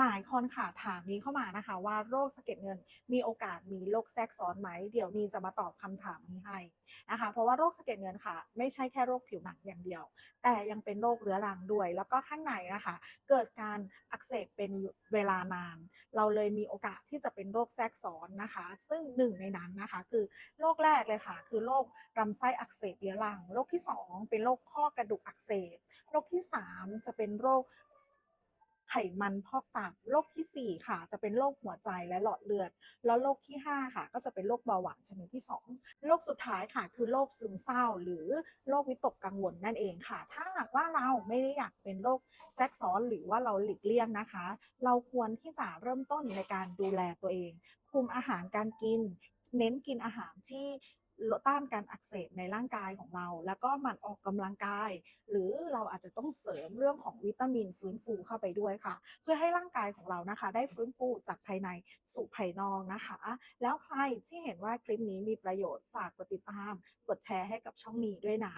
หลายคนค่ะถามนี้เข้ามานะคะ ว่าโรคสะเก็ดเงินมีโอกาสมีโรคแทรกซ้อนไหม เดี๋ยวนีจะมาตอบคำถามนี้ให้นะคะ เพราะว่าโรคสะเก็ดเงินค่ะ ไม่ใช่แค่โรคผิวหนังอย่างเดียว แต่ยังเป็นโรคเรื้อรังด้วย แล้วก็ข้างในนะคะ เกิดการอักเสบเป็นเวลานาน เราเลยมีโอกาสที่จะเป็นโรคแทรกซ้อนนะคะ ซึ่งหนึ่งในนั้นนะคะ คือโรคแรกเลยค่ะ คือโรคลำไส้อักเสบเรื้อรัง โรคที่สองเป็นโรคข้อกระดูกอักเสบ โรคที่สามจะเป็นโรค ไขมันพอกตับโรคที่ 4 ค่ะ จะเป็นโรคหัวใจและหลอดเลือด แล้วโรคที่ 5 ค่ะ ก็จะเป็นโรคเบาหวานชนิดที่ 2 โรคสุดท้ายค่ะ คือโรคซึมเศร้า หรือโรควิตกกังวลนั่นเองค่ะ ถ้าหากว่าเราไม่ได้อยากเป็นโรคแทรกซ้อนหรือว่าเราหลีกเลี่ยงนะคะ เราควรที่จะเริ่มต้นในการดูแลตัวเอง คุมอาหารการกิน เน้นกินอาหารที่ ต้านการอักเสบในร่างกายของเรา แล้วก็หมั่นออกกำลังกาย หรือเราอาจจะต้องเสริมเรื่องของวิตามินฟื้นฟูเข้าไปด้วยค่ะ เพื่อให้ร่างกายของเรานะคะ ได้ฟื้นฟูจากภายในสู่ภายนอกนะคะ แล้วใครที่เห็นว่าคลิปนี้มีประโยชน์ฝากกดติดตาม กดแชร์ให้กับช่องนี้ด้วยนะ